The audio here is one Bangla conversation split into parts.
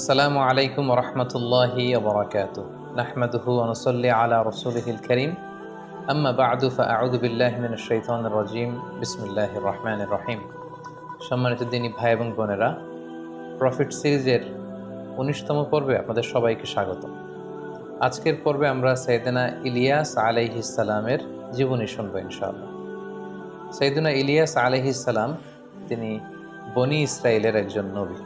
আসসালামু আলাইকুম রহমতুল্লাহি ওবরাকাত নাহমাদুহু অনুসল্লি আলা রসুলহিল করিম। আম্মা বাদু ফাউদু বিল্লাহ মিন শৈতান রাজিম। বিসমিল্লাহ রহমান রহিম। সম্মানিত দিনী ভাই এবং বোনেরা, প্রফিট সিরিজের উনিশতম পর্বে আপনাদের সবাইকে স্বাগত আজকের পর্বে আমরা সৈয়দনা ইলিয়াস আলাইহিসালামের জীবনী শুনব ইনশাআল্লাহ। সৈয়দনা ইলিয়াস আলাইহিসালাম তিনি বনি ইসরায়েলের একজন নবী।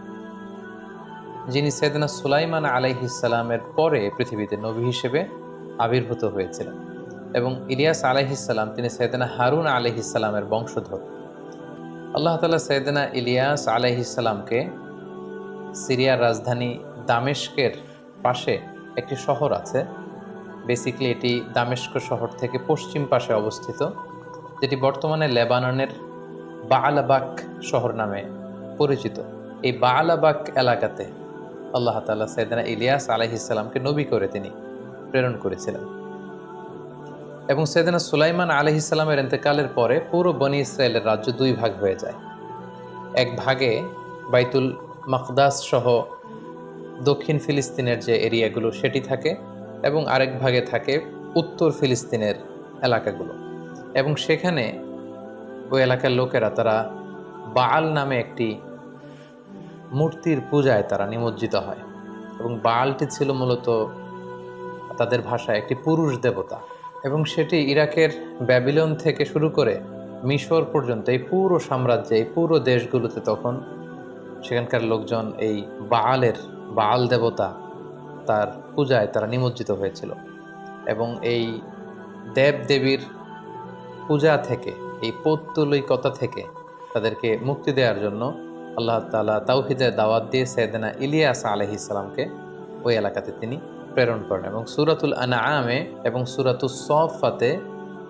যিনি সৈয়দনা সুলাইমান আলাইহিসালামের পরে পৃথিবীতে নবী হিসেবে আবির্ভূত হয়েছিলেন এবং ইলিয়াস আলাইহিসাল্লাম তিনি সৈয়দনা হারুন আলাইহিসাল্লামের বংশধর। আল্লাহ তালা সৈয়দনা ইলিয়াস আলাইহিসাল্লামকে সিরিয়ার রাজধানী দামেস্কের পাশে একটি শহর আছে। বেসিক্যালি এটি দামেস্ক শহর থেকে পশ্চিম পাশে অবস্থিত, যেটি বর্তমানে লেবাননের বাআলাবাক শহর নামে পরিচিত। এই বাআলাবাক এলাকাতে আল্লাহ তালা সৈয়দনা ইলিয়াস আলহিসাল্লামকে নবী করে তিনি প্রেরণ করেছিলেন। এবং সৈয়দনা সুলাইমান আলহিসাল্লামের এতেকালের পরে পুরো বনি ইসরায়েলের রাজ্য দুই ভাগ হয়ে যায়। এক ভাগে বাইতুল মকদাস সহ দক্ষিণ ফিলিস্তিনের যে এরিয়াগুলো সেটি থাকে এবং আরেক ভাগে থাকে উত্তর ফিলিস্তিনের এলাকাগুলো। এবং সেখানে ওই এলাকার লোকেরা তারা বাল নামে একটি মূর্তির পূজায় তারা নিমজ্জিত হয় এবং বালটি ছিল মূলত তাদের ভাষায় একটি পুরুষ দেবতা। এবং সেটি ইরাকের ব্যাবিলন থেকে শুরু করে মিশর পর্যন্ত এই পুরো সাম্রাজ্যে, এই পুরো দেশগুলোতে তখন সেখানকার লোকজন এই বালের, বাল দেবতা তার পূজায় তারা নিমজ্জিত হয়েছিল। এবং এই দেব দেবীর পূজা থেকে, এই পৌত্তলিকতা থেকে তাদেরকে মুক্তি দেওয়ার জন্য আল্লাহ তালা তাওহিদের দাওয়াত দিয়ে সৈয়দনা ইলিয়াস আলহি ইসলামকে ওই এলাকাতে তিনি প্রেরণ করেন এবং সুরাতুল আনা আমে এবং সুরাতুল সফাতে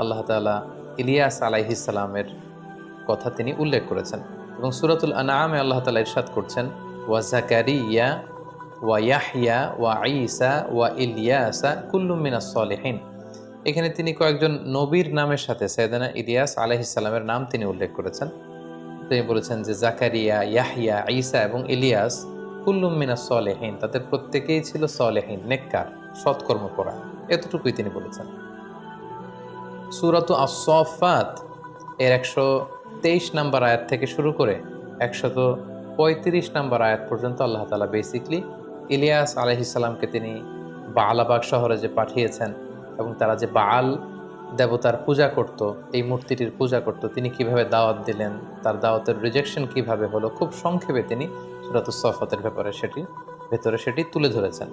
আল্লাহ তালা ইলিয়াস আলাইহি সালামের কথা তিনি উল্লেখ করেছেন এবং সুরাতুল আনামে আল্লাহ তালা ইরশাদ করছেন, ওয়া জাকারিয়া, ওয়া ইয়াহিয়া ওয়া আইসা ওয়া ইলিয়াসা কুল্লুমিনা সলেহিন। এখানে তিনি কয়েকজন নবীর নামের সাথে সৈয়দানা ইলিয়াস আলহিসাল্লামের নাম তিনি উল্লেখ করেছেন। তিনি বলেছেন যে জাকারিয়া ইয়াহিয়া ঈসা এবং ইলিয়াস কুল্লুম মিনা সলেহীন, তাদের প্রত্যেকেই ছিল সলেহীন, নেককার সৎকর্ম করা এতটুকুই তিনি বলেছেন। সুরাত আসফাত এর একশো তেইশ নাম্বার আয়াত থেকে শুরু করে একশত পঁয়ত্রিশ নাম্বার আয়াত পর্যন্ত আল্লাহ তালা বেসিকলি ইলিয়াস আলহিসাল্লামকে তিনি বা বালাবাগ শহরে যে পাঠিয়েছেন এবং তারা যে বাল দেবতার পূজা করত, এই মূর্তিটির পূজা করত, তিনি কীভাবে দাওয়াত দিলেন, তার দাওয়াতের রিজেকশন কীভাবে হলো, খুব সংক্ষেপে তিনি সুরাতুসফতের ব্যাপারে সেটি, ভেতরে সেটি তুলে ধরেছেন।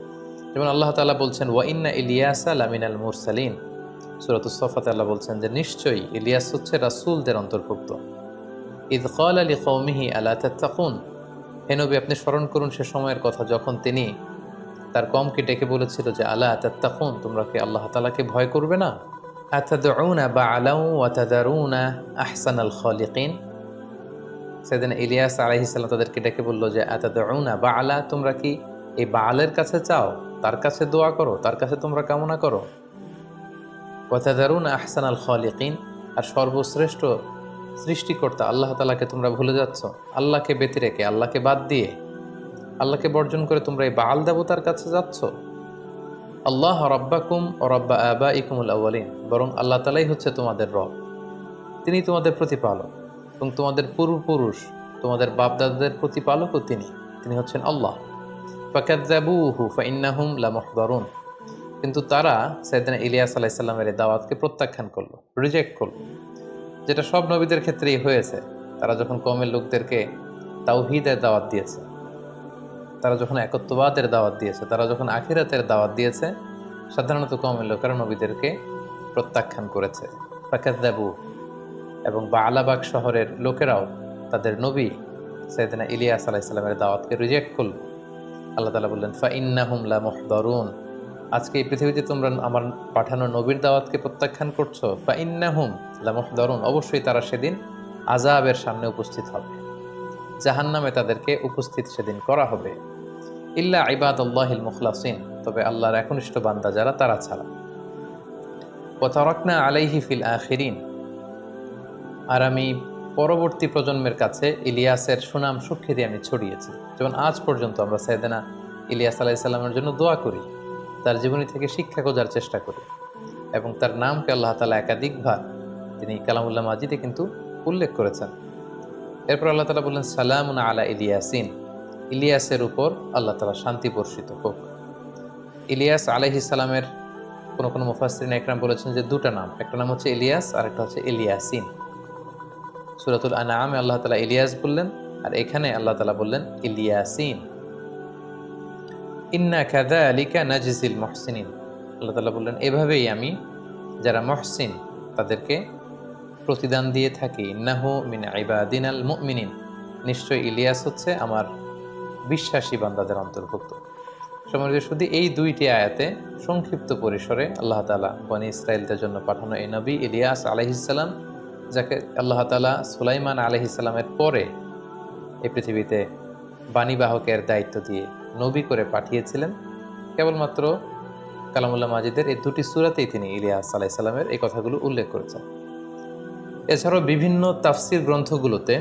যেমন আল্লাহ তালা বলছেন ওয়াইন্না ইলিয়াসা লামিনাল মুরসালিন। সুরাতুসফাতে আল্লাহ বলছেন যে, নিশ্চয়ই ইলিয়াস হচ্ছে রাসুলদের অন্তর্ভুক্ত। ঈদ কল আলী কৌমিহি আল্লাহ তাকুন হেনবি আপনি স্মরণ করুন সে সময়ের কথা যখন তিনি তার কমকে ডেকে বলেছিল যে আল্লাহ তাত্তাকুন, তোমরা কি আল্লাহ তালাকে ভয় করবে না? আতাদউনা বাআলাউ ওয়া তাদারুনা আহসানাল খালিকিন সেদিন ইলিয়াস আলাইহিসসালাম তাদেরকে ডেকে বলল যে আতাদউনা বাআলা তোমরা কি এই বাআলের কাছে চাও? তার কাছে দোয়া করো, তার কাছে তোমরা কামনা করো। ওয়া তাদারুনা আহসানাল খালিকিন আর সর্বশ্রেষ্ঠ সৃষ্টিকর্তা আল্লাহ তালাকে তোমরা ভুলে যাচ্ছ। আল্লাহকে ব্যতি রেখে, আল্লাহকে বাদ দিয়ে, আল্লাহকে বর্জন করে তোমরা এই বাল দেবতার কাছে যাচ্ছ। আল্লাহ রব্বাকুম ও রব্বা আবা ইকুমুল আউ্বালিন বরং আল্লাহ তালাই হচ্ছে তোমাদের রব। তিনি তোমাদের প্রতিপালক এবং তোমাদের পূর্বপুরুষ, তোমাদের বাপদাদাদের প্রতিপালকও তিনি। তিনি হচ্ছেন আল্লাহ। ফাকাদ্দাবুহু ফাইন্নাহুম লামহদারুন। কিন্তু তারা সৈয়দিন ইলিয়াস আলাইসাল্লামের দাওয়াতকে প্রত্যাখ্যান করল, রিজেক্ট করল। যেটা সব নবীদের ক্ষেত্রেই হয়েছে। তারা যখন কমের লোকদেরকে তাওহিদের দাওয়াত দিয়েছে তারা যখন একত্ববাদের দাওয়াত দিয়েছে, তারা যখন আখিরাতের দাওয়াত দিয়েছে, সাধারণত কমের লোকেরা নবীদেরকে প্রত্যাখ্যান করেছে। ফাকাদ্দাবু এবং বা আলাবাগ শহরের লোকেরাও তাদের নবী সৈয়দিনা ইলিয়াস আলাইসাল্লামের দাওয়াতকে রিজেক্ট করল। আল্লাহ তালা বললেন ফা ইন্নাহুম লা মুহদারুন। আজকে এই পৃথিবীতে তোমরা আমার পাঠানো নবীর দাওয়াতকে প্রত্যাখ্যান করছ ফা ইন্নাহুম লা মুহদারুন। অবশ্যই তারা সেদিন আজাবের সামনে উপস্থিত হবে। জাহান্নামে তাদেরকে উপস্থিত সেদিন করা হবে। ইল্লা ইবাদ আল্লাহিল মুখলাসিন, তবে আল্লাহর একনিষ্ঠ বান্দা যারা, তারা ছাড়া। ওতারকনা আলাইহি ফিল আখিরিন। আর আমি পরবর্তী প্রজন্মের কাছে ইলিয়াসের সুনাম সুখ্যাতি আমি ছড়িয়েছি। যেমন আজ পর্যন্ত আমরা সৈয়দেনা ইলিয়াস আলাইসাল্লামের জন্য দোয়া করি, তার জীবনী থেকে শিক্ষা খোঁজার চেষ্টা করি, এবং তার নামকে আল্লাহ তালা একাধিকবার তিনি কালামুল্লাহ মাজিদে কিন্তু উল্লেখ করেছেন। এরপর আল্লাহ তালা বললেন, সালামুন আলা ইলিয়াসিন। ইলিয়াসের উপর আল্লাহ তালা শান্তি বর্ষিত হোক। ইলিয়াস আলাইহিসালামের কোনো কোনো মুফাসরিন একরাম বলেছেন যে দুটা নাম, একটা নাম হচ্ছে ইলিয়াস আর একটা হচ্ছে ইলিয়াসিন। সুরাতুল আনামে আল্লাহ তালা ইলিয়াস বললেন আর এখানে আল্লাহ তালা বললেন ইলিয়াসিন। ইন্না কাদা আলিকা নাজিসিল মহসিনিন। আল্লাহ তালা বললেন, এভাবেই আমি যারা মহসিন তাদেরকে প্রতিদান দিয়ে থাকি। ইন্নাহু মিন ইবাদিন আল মুমিনিন। নিশ্চয় ইলিয়াস হচ্ছে আমার বিশ্বাসী বান্দাদের অন্তর্ভুক্ত। সময় শুধু এই দুইটি আয়াতে সংক্ষিপ্ত পরিসরে আল্লাহ তালা বনি ইসরায়েলদের জন্য পাঠানো এই নবী ইলিয়াস আলহিসাল্লাম যাকে আল্লাহ তালা সুলাইমান আলহিসাল্লামের পরে এই পৃথিবীতে বাণীবাহকের দায়িত্ব দিয়ে নবী করে পাঠিয়েছিলেন। কেবলমাত্র কালামুল্লাহ মাজিদের এই দুটি সুরাতেই তিনি ইলিয়াস আলাইসাল্লামের এই কথাগুলো উল্লেখ করেছেন। এছাড়াও বিভিন্ন তাফসির গ্রন্থগুলোতে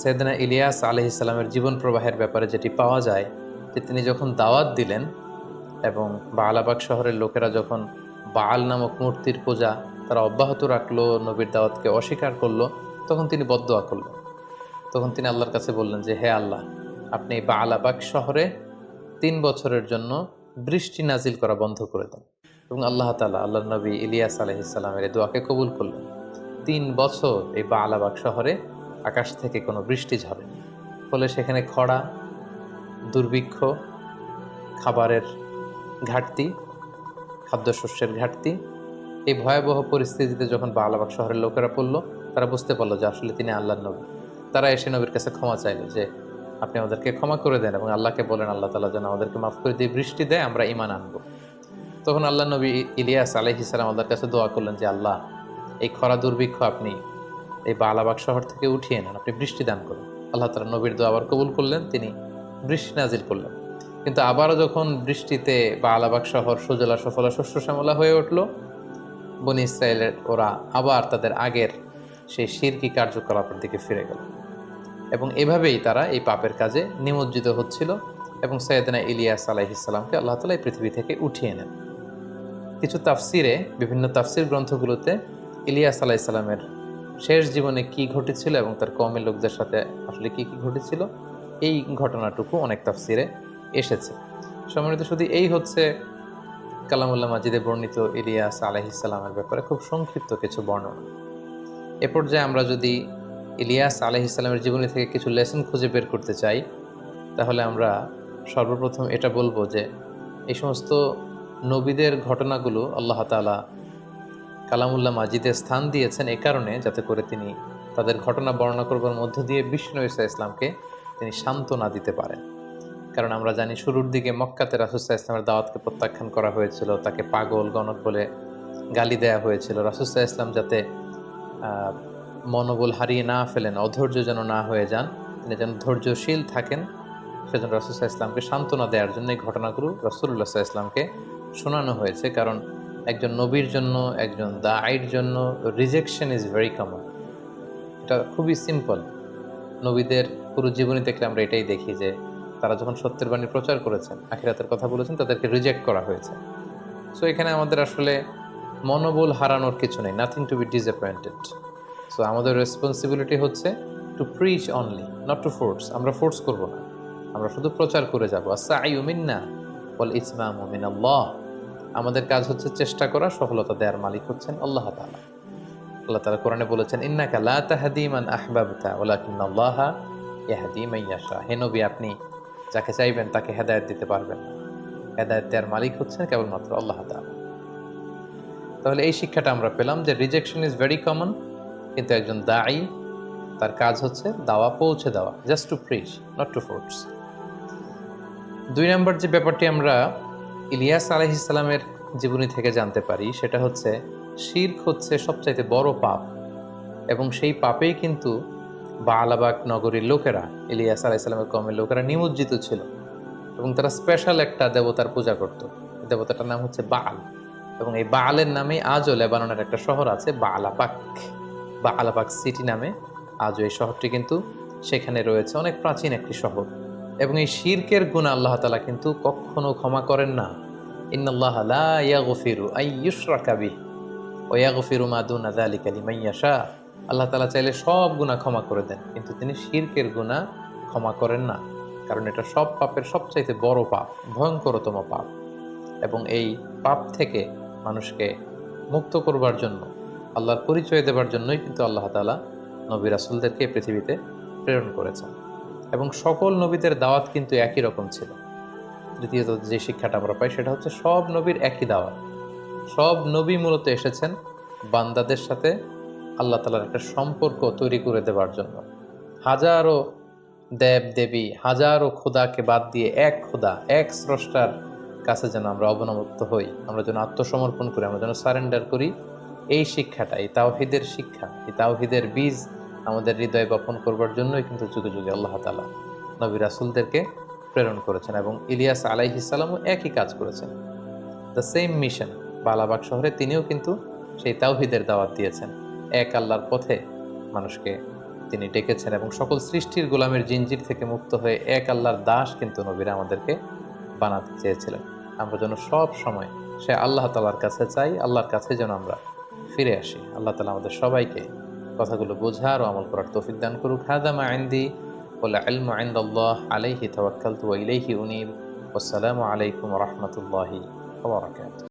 সৈয়দনা ইলিয়াস আলহিসাল্লামের জীবন প্রবাহের ব্যাপারে যেটি পাওয়া যায়, যে তিনি যখন দাওয়াত দিলেন এবং বালাবাগ শহরের লোকেরা যখন বাল নামক মূর্তির পূজা তারা অব্যাহত রাখল, নবীর দাওয়াতকে অস্বীকার করল, তখন তিনি বদোয়া করল তখন তিনি আল্লাহর কাছে বললেন যে, হে আল্লাহ, আপনি এই বালাবাগ শহরে তিন বছরের জন্য বৃষ্টি নাজিল করা বন্ধ করে দেন। এবং আল্লাহ তালা আল্লাহ নবী ইলিয়াস আলহিসাল্লামের দোয়াকে কবুল করলেন। তিন বছর এই বালাবাগ শহরে আকাশ থেকে কোনো বৃষ্টি ঝরেনি ফলে সেখানে খরা, দুর্ভিক্ষ, খাবারের ঘাটতি, খাদ্যশস্যের ঘাটতি, এই ভয়াবহ পরিস্থিতিতে যখন বালাবাগ শহরের লোকেরা পড়ল, তারা বুঝতে পারল যে আসলে তিনি আল্লাহ নবী। তারা এসে নবীর কাছে ক্ষমা চাইলো যে, আপনি আমাদেরকে ক্ষমা করে দেন এবং আল্লাহকে বলেন, আল্লাহ তালা যেন আমাদেরকে মাফ করে দিয়ে বৃষ্টি দেয়, আমরা ইমান আনব। তখন আল্লাহ নবী ইলিয়াস আলহিসাম আল্লাহর কাছে দোয়া করলেন যে, আল্লাহ, এই খরা দুর্ভিক্ষ আপনি এই বালাবাগ শহর থেকে উঠিয়ে নেন। আপনি বৃষ্টি দান করুন। আল্লাহ তালা নবীর দোয়া আবার কবুল করলেন, তিনি বৃষ্টি নাজিল করলেন। কিন্তু আবারও যখন বৃষ্টিতে বা আলাবাগ শহর সুজলা সফলা শস্য শ্যামলা হয়ে উঠল, বনি ইসরায়েলের ওরা আবার তাদের আগের সেই শিরকি কার্যকলাপের দিকে ফিরে গেল। এবং এভাবেই তারা এই পাপের কাজে নিমজ্জিত হচ্ছিল এবং সৈয়দনা ইলিয়াস আলাইহিসাল্লামকে আল্লাহ তালা এই পৃথিবী থেকে উঠিয়ে নেন। কিছু তাফসিরে, বিভিন্ন তাফসির গ্রন্থগুলোতে ইলিয়াস আলাইসাল্লামের শেষ জীবনে কি ঘটেছিল এবং তার কমের লোকদের সাথে আসলে কি কি ঘটেছিল, এই ঘটনাটুকু অনেক তাফসিরে এসেছে। সম্মানিত শুধু এই হচ্ছে কালামুল্লাহ মাজিদে বর্ণিত ইলিয়াস আলহিসাল্লামের ব্যাপারে খুব সংক্ষিপ্ত কিছু বর্ণনা। এ পর্যায়ে আমরা যদি ইলিয়াস আলহিসাল্লামের জীবনী থেকে কিছু লেসন খুঁজে বের করতে চাই, তাহলে আমরা সর্বপ্রথম এটা বলব যে, এই সমস্ত নবীদের ঘটনাগুলো আল্লাহ তালা কালামুল্লাহ মাজিদে স্থান দিয়েছেন এ কারণে, যাতে করে তিনি তাদের ঘটনা বর্ণনা করবার মধ্য দিয়ে বিষ্ণু ইসা ইসলামকে তিনি সান্ত্বনা দিতে পারেন। কারণ আমরা জানি শুরুর দিকে মক্কাতে রাসুসাহ ইসলামের দাওয়াতকে প্রত্যাখ্যান করা হয়েছিল, তাকে পাগল, গণক বলে গালি দেয়া হয়েছিল। রাসুসাহ ইসলাম যাতে মনোবল হারিয়ে না ফেলেন, অধৈর্য যেন না হয়ে যান, তিনি যেন ধৈর্যশীল থাকেন, সেজন্য রাসুসাহ ইসলামকে সান্ত্বনা দেওয়ার জন্য এই ঘটনাগুলো রসুল্লাহ ইসলামকে শোনানো হয়েছে। কারণ একজন নবীর জন্য, একজন দায়ের জন্য রিজেকশন ইজ ভেরি কমন এটা খুবই সিম্পল নবীদের পুরো জীবনী দেখলে আমরা এটাই দেখি যে, তারা যখন সত্যের বাণী প্রচার করেছেন, আখিরাতের কথা বলেছেন, তাদেরকে রিজেক্ট করা হয়েছে। সো এখানে আমাদের আসলে মনোবল হারানোর কিছু নেই nothing to be disappointed so আমাদের রেসপন্সিবিলিটি হচ্ছে to preach only not to force আমরা ফোর্স করব না। আমরা শুধু প্রচার করে যাব। আসা আই উমিন্না বল ইসমাম উমিন আল্লাহ আমাদের কাজ হচ্ছে চেষ্টা করা, সফলতা দেওয়ার মালিক হচ্ছেন আল্লাহ তালা আল্লাহ তালা কোরআনে বলেছেন, ইন্নাকা লা তাহাদি মান আহবাবতা আল্লাহ নবী, আপনি যাকে চাইবেন তাকে হেদায়েত দিতে পারবেন না। হেদায়েত দেওয়ার মালিক হচ্ছেন কেবলমাত্র আল্লাহ তালা তাহলে এই শিক্ষাটা আমরা পেলাম যে রিজেকশন ইজ ভেরি কমন কিন্তু একজন দায়ী তার কাজ হচ্ছে দাওয়া পৌঁছে দেওয়া just to preach not to force দুই নম্বর যে ব্যাপারটি আমরা ইলিয়াস আলহিসাল্লামের জীবনী থেকে জানতে পারি, সেটা হচ্ছে, শির্ক হচ্ছে সবচাইতে বড় পাপ। এবং সেই পাপেই কিন্তু বালাবাগ নগরীর লোকেরা, ইলিয়াস আলাইসাল্লামের কমের লোকেরা নিমজ্জিত ছিল। এবং তারা স্পেশাল একটা দেবতার পূজা করত। দেবতাটার নাম হচ্ছে বাল। এবং এই বালের নামে আজও লেবাননের একটা শহর আছে, বালাপাক। বা আলাপাক সিটি নামে আজও এই শহরটি কিন্তু সেখানে রয়েছে, অনেক প্রাচীন একটি শহর। এবং এই শিরকের গুণ আল্লাহ তালা কিন্তু কখনো ক্ষমা করেন না। ইন্নাল্লাহ লা ইয়াগফিরু আই ইউশরাকা বিহি ওয়া ইয়াগফিরু মা দুনা যালিকা লিমান ইয়াশা। আল্লাহ তালা চাইলে সব গুনাহ ক্ষমা করে দেন, কিন্তু তিনি শিরকের গুনাহ ক্ষমা করেন না, কারণ এটা সব পাপের সবচাইতে বড় পাপ, ভয়ঙ্করতম পাপ। এবং এই পাপ থেকে মানুষকে মুক্ত করবার জন্য, আল্লাহর পরিচয় দেবার জন্যই কিন্তু আল্লাহ তালা নবী রাসুলদেরকে পৃথিবীতে প্রেরণ করেছেন। এবং সকল নবীদের দাওয়াত কিন্তু একই রকম ছিল। তৃতীয়ত যে শিক্ষাটা আমরা পাই সেটা হচ্ছে সব নবীর একই দাওয়াত। সব নবী মূলত এসেছেন বান্দাদের সাথে আল্লাহ তালার একটা সম্পর্ক তৈরি করে দেবার জন্য। হাজারো দেব দেবী হাজারো খোদাকে বাদ দিয়ে এক খোদা, এক স্রষ্টার কাছে যেন আমরা অবনমুক্ত হই, আমরা যেন আত্মসমর্পণ করি, আমরা যেন সারেন্ডার করি, এই শিক্ষাটা, এই তাওহিদের শিক্ষা, এই তাওহিদের বীজ আমাদের হৃদয়ে বপন করবার জন্যই কিন্তু যুগে যুগে আল্লাহ তালা নবী রাসুলদেরকে প্রেরণ করেছেন এবং ইলিয়াস আলাইহিসাল্লামও একই কাজ করেছেন। দ্য সেম মিশন বালাবাগ শহরে তিনিও কিন্তু সেই তাওহিদের দাওয়াত দিয়েছেন। এক আল্লাহর পথে মানুষকে তিনি ডেকেছেন এবং সকল সৃষ্টির গোলামের জিঞ্জির থেকে মুক্ত হয়ে এক আল্লাহর দাস কিন্তু নবীরা আমাদেরকে বানাতে চেয়েছিলেন। আমরা যেন সব সময় সে আল্লাহ তালার কাছে চাই, আল্লাহর কাছে যেন আমরা ফিরে আসি। আল্লাহ তালা আমাদের সবাইকে কথাগুলো বোঝার ও আমল করার তৌফিক দান করুক। হাদামা আইন্দি ওলা আলম আইন্দাল্লাহ আলাইহি তাওয়াক্কালতু ওয়া ইলাইহি উনীব। আসসালামু আলাইকুম ওয়া রাহমাতুল্লাহি ওয়া বারাকাতুহু।